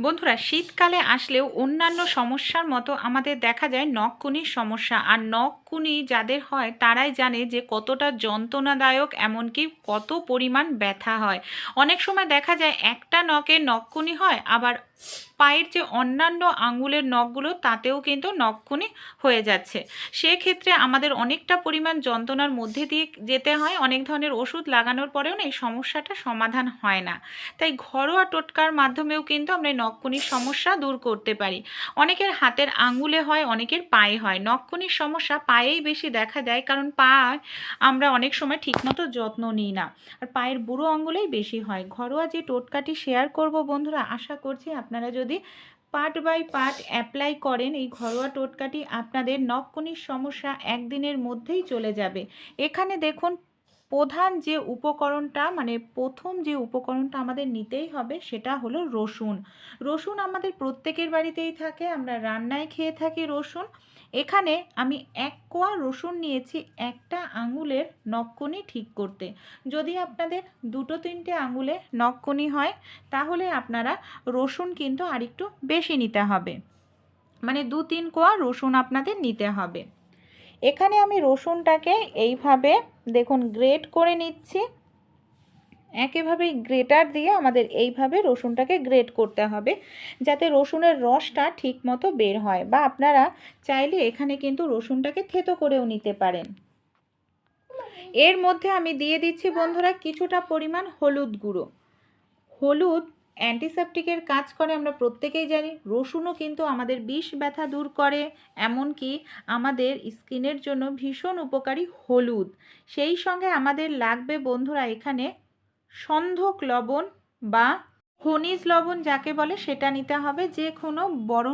বন্ধুরা, শীতকালে আসলেও অন্যান্য সমস্যার মতো আমাদের দেখা যায় নখকুনির সমস্যা। আর নখকুনি যাদের হয়, তারাই জানে যে কতটা যন্ত্রণাদায়ক, এমনকি কত পরিমাণ ব্যথা হয়। অনেক সময় দেখা যায় একটা নখে নখকুনি হয়, আবার পায়ের যে অন্যান্য আঙ্গুলের নখগুলো, তাতেও কিন্তু নখকুনি হয়ে যাচ্ছে। সেক্ষেত্রে আমাদের অনেকটা পরিমাণ যন্ত্রণার মধ্যে দিয়ে যেতে হয়। অনেক ধরনের ওষুধ লাগানোর পরেও না এই সমস্যাটা সমাধান হয় না। তাই ঘরোয়া টোটকার মাধ্যমেও কিন্তু আমরা নখকুনির সমস্যা দূর করতে পারি। অনেকের হাতের আঙ্গুলে হয়, অনেকের পায়ে হয়। নখকুনির সমস্যা পায়েই বেশি দেখা দেয়, কারণ পা আমরা অনেক সময় ঠিকমতো যত্ন নিই না। আর পায়ের বুড়ো আঙ্গুলেই বেশি হয়। ঘরোয়া যে টোটকাটি শেয়ার করব বন্ধুরা, আশা করছি আপনারা যদি পার্ট বাই পার্ট অ্যাপ্লাই করেন, এই ঘরোয়া টোটকাটি আপনাদের নখকুনির সমস্যা একদিনের মধ্যেই চলে যাবে। এখানে দেখুন প্রধান যে উপকরণটা মানে প্রথম যে উপকরণটা আমাদের নিতেই হবে সেটা হলো রসুন। রসুন আমাদের প্রত্যেকের বাড়িতেই থাকে, আমরা রান্নায় খেয়ে থাকি রসুন। এখানে আমি এক কোয়া রসুন নিয়েছি একটা আঙুলের নখকনি ঠিক করতে। যদি আপনাদের দুটো তিনটে আঙুলে নখকনি হয়, তাহলে আপনারা রসুন কিন্তু আরেকটু বেশি নিতে হবে। মানে দু তিন কোয়া রসুন আপনাদের নিতে হবে। এখানে আমি রসুনটাকে এইভাবে, দেখুন গ্রেট করে নিচ্ছি। একেভাবেই গ্রেটার দিয়ে আমাদের এইভাবে রসুনটাকে গ্রেট করতে হবে, যাতে রসুনের রসটা ঠিক মতো বের হয়, বা আপনারা চাইলে এখানে কিন্তু রসুনটাকে থেতো করেও নিতে পারেন। এর মধ্যে আমি দিয়ে দিচ্ছি, বন্ধুরা, কিছুটা পরিমাণ হলুদ গুঁড়ো। হলুদ অ্যান্টিসেপটিকের কাজ করে আমরা প্রত্যেকেই জানি। রসুনও কিন্তু আমাদের বিষ ব্যথা দূর করে, এমনকি আমাদের স্কিনের জন্য ভীষণ উপকারী হলুদ। সেই সঙ্গে আমাদের লাগবে বন্ধুরা এখানে সন্ধক লবণ বা খনিজ লবণ যাকে বলে সেটা নিতে হবে। যে কোনো বড়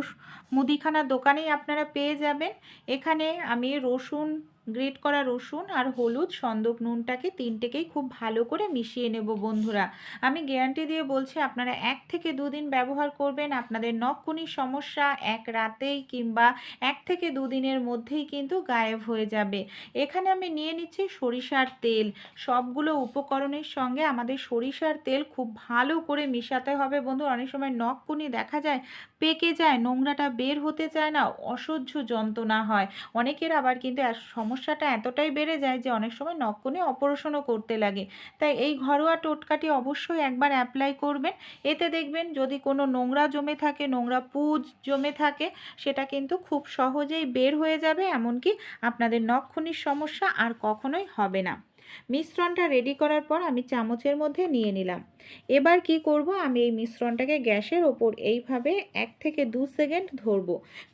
মুদিখানা দোকানেই আপনারা পেয়ে যাবেন। এখানে আমি রসুন গ্রেট করা রসুন আর হলুদ সন্দক নুনটাকে তিনটেকেই খুব ভালো করে মিশিয়ে নেব বন্ধুরা। আমি গ্যারান্টি দিয়ে বলছি, আপনারা এক থেকে দুদিন ব্যবহার করবেন, আপনাদের নখকুনির সমস্যা এক রাতেই কিংবা এক থেকে দুদিনের মধ্যেই কিন্তু গায়েব হয়ে যাবে। এখানে আমি নিয়ে নিচ্ছি সরিষার তেল। সবগুলো উপকরণের সঙ্গে আমাদের সরিষার তেল খুব ভালো করে মিশাতে হবে বন্ধু। অনেক সময় নখকুনি দেখা যায়, পেকে যায়, নোংরাটা বের হতে চায় না, অসহ্য যন্ত্রণা হয়। অনেকের আবার কিন্তু সমস্যাটা এতটাই বেড়ে যায় যে অনেক সময় নখকুনি অপারেশনও করতে লাগে। তাই এই ঘরোয়া টোটকাটি অবশ্যই একবার অ্যাপ্লাই করবেন। এতে দেখবেন যদি কোনো নোংরা জমে থাকে, নোংরা পুজ জমে থাকে, সেটা কিন্তু খুব সহজেই বের হয়ে যাবে। এমনকি আপনাদের নক্ষণির সমস্যা আর কখনোই হবে না। মিশ্রণটা রেডি করার পর আমি চামচের মধ্যে নিয়ে নিলাম। এবার কি করব? আমি এই মিশ্রণটাকে গ্যাসের ওপর এইভাবে এক থেকে দু সেকেন্ড ধরব।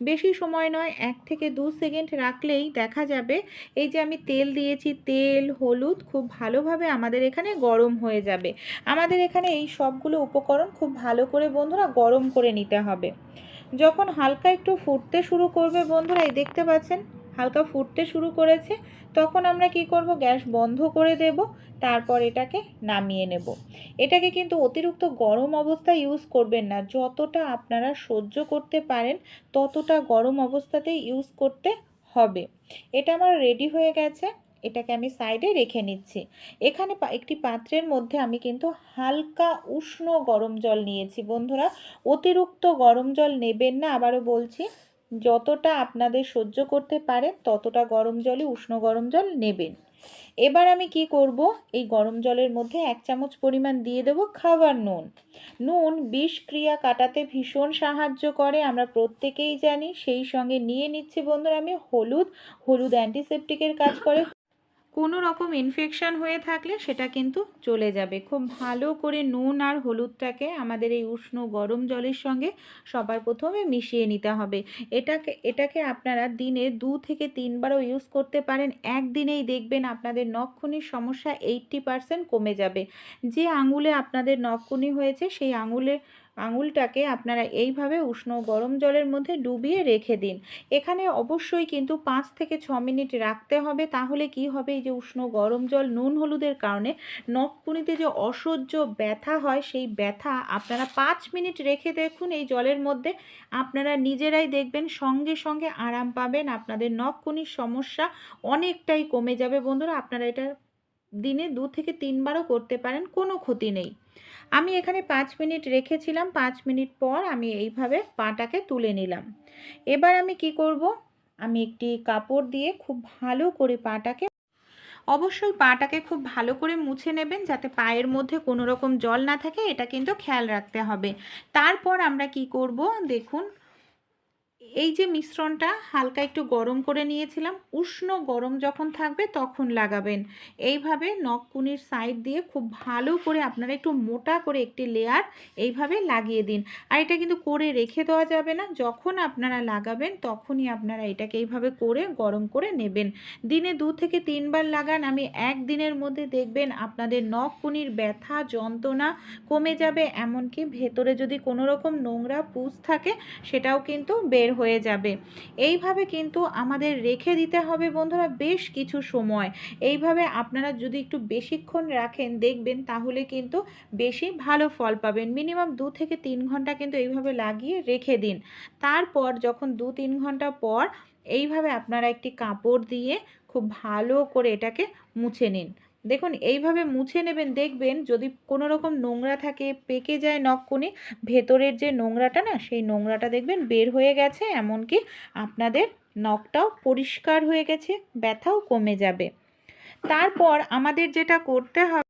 বেশি সময় নয়, এক থেকে দু সেকেন্ড রাখলেই দেখা যাবে এই যে আমি তেল দিয়েছি, তেল, হলুদ খুব ভালোভাবে আমাদের এখানে গরম হয়ে যাবে। আমাদের এখানে এই সবগুলো উপকরণ খুব ভালো করে বন্ধুরা গরম করে নিতে হবে। যখন হালকা একটু ফুটতে শুরু করবে বন্ধুরা, এই দেখতে পাচ্ছেন? হালকা ফুটতে শুরু করেছে, তখন আমরা কি করব? গ্যাস বন্ধ করে দেব, তারপর এটাকে নামিয়ে নেব। এটাকে কিন্তু অতিরিক্ত গরম অবস্থায় ইউজ করবেন না। যতটা আপনারা সহ্য করতে পারেন, ততটা গরম অবস্থাতেই ইউজ করতে হবে। এটা আমার রেডি হয়ে গেছে, এটাকে আমি সাইডে রেখে নিচ্ছি। এখানে একটি পাত্রের মধ্যে আমি কিন্তু হালকা উষ্ণ গরম জল নিয়েছি। বন্ধুরা, অতিরিক্ত গরম জল নেবেন না, আবারও বলছি। যতটা আপনাদের সহ্য করতে পারে ততটা গরম জলই উষ্ণ গরম জল নেবেন। এবার আমি কি করব? এই গরম জলের মধ্যে এক চামচ পরিমাণ দিয়ে দেব খাবার নুন। নুন বিষক্রিয়া কাটাতে ভীষণ সাহায্য করে, আমরা প্রত্যেকেই জানি। সেই সঙ্গে নিয়ে নিচ্ছি বন্ধুরা, আমি হলুদ হলুদ অ্যান্টিসেপটিকের কাজ করে। কোনো রকম ইনফেকশান হয়ে থাকলে সেটা কিন্তু চলে যাবে। খুব ভালো করে নুন আর হলুদটাকে আমাদের এই উষ্ণ গরম জলের সঙ্গে সবার প্রথমে মিশিয়ে নিতে হবে। এটাকে এটাকে আপনারা দিনে দু থেকে তিনবারও ইউজ করতে পারেন। একদিনেই দেখবেন আপনাদের নখখুনির সমস্যা এইট্টি পারসেন্ট কমে যাবে। যে আঙুলে আপনাদের নখখুনি হয়েছে, সেই আঙুলে আঙুলটাকে আপনারা এইভাবে উষ্ণ গরম জলের মধ্যে ডুবিয়ে রেখে দিন। এখানে অবশ্যই কিন্তু পাঁচ থেকে ছ মিনিট রাখতে হবে। তাহলে কি হবে? এই যে উষ্ণ গরম জল, নুন হলুদের কারণে নখকুনিতে যে অসহ্য ব্যথা হয়, সেই ব্যথা আপনারা পাঁচ মিনিট রেখে দেখুন। এই জলের মধ্যে আপনারা নিজেরাই দেখবেন, সঙ্গে সঙ্গে আরাম পাবেন। আপনাদের নখকুনির সমস্যা অনেকটাই কমে যাবে। বন্ধুরা, আপনারা এটা দিনে দু থেকে তিনবারও করতে পারেন, কোনো ক্ষতি নেই। আমি এখানে পাঁচ মিনিট রেখেছিলাম, পাঁচ মিনিট পর আমি এইভাবে পাটাকে তুলে নিলাম। এবার আমি কি করব? আমি একটি কাপড় দিয়ে খুব ভালো করে পাটাকে, অবশ্যই পাটাকে খুব ভালো করে মুছে নেবেন যাতে পায়ের মধ্যে কোনো রকম জল না থাকে, এটা কিন্তু খেয়াল রাখতে হবে। তারপর আমরা কি করব? দেখুন এই যে মিশ্রণটা হালকা একটু গরম করে নিয়েছিলাম, উষ্ণ গরম যখন থাকবে তখন লাগাবেন। এইভাবে নখকুনির সাইড দিয়ে খুব ভালো করে আপনারা একটু মোটা করে একটি লেয়ার এইভাবে লাগিয়ে দিন। আর এটা কিন্তু করে রেখে দেওয়া যাবে না, যখন আপনারা লাগাবেন তখনই আপনারা এটাকে এইভাবে করে গরম করে নেবেন। দিনে দু থেকে তিনবার লাগান, আমি একদিনের মধ্যে দেখবেন আপনাদের নখকুনির ব্যথা, যন্ত্রণা কমে যাবে। এমনকি ভেতরে যদি কোনো রকম নোংরা পুষ থাকে, সেটাও কিন্তু বের হয়ে যাবে। এইভাবে কিন্তু আমাদের রেখে দিতে হবে বন্ধুরা বেশ কিছু সময়। এইভাবে আপনারা যদি একটু বেশিক্ষণ রাখেন, দেখবেন তাহলে কিন্তু বেশি ভালো ফল পাবেন। মিনিমাম দু থেকে তিন ঘণ্টা কিন্তু এইভাবে লাগিয়ে রেখে দিন। তারপর যখন দু তিন ঘণ্টা পর এইভাবে আপনারা একটি কাপড় দিয়ে খুব ভালো করে এটাকে মুছে নিন। দেখুন, এইভাবে মুছে নেবেন, দেখবেন যদি কোনো রকম নোংরা থাকে, পেকে যায় নখকুনি, ভেতরের যে নোংরাটা না, সেই নোংরাটা দেখবেন বের হয়ে গেছে, এমনকি আপনাদের নখটাও পরিষ্কার হয়ে গেছে, ব্যথাও কমে যাবে। তারপর আমাদের যেটা করতে হবে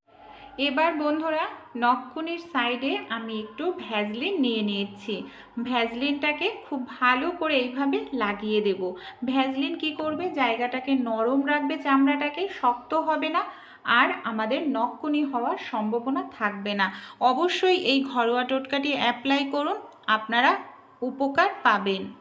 এবার বন্ধুরা নখকুনির সাইডে আমি একটু ভ্যাজলিন নিয়ে নিয়েছি। ভ্যাজলিনটাকে খুব ভালো করে এইভাবে লাগিয়ে দেব। ভ্যাজলিন কি করবে? জায়গাটাকে নরম রাখবে, চামড়াটাকে শক্ত হবে না আর আমাদের নখকুনি হওয়ার সম্ভাবনা থাকবে না। অবশ্যই এই ঘরোয়া টোটকাটি অ্যাপ্লাই করুন, আপনারা উপকার পাবেন।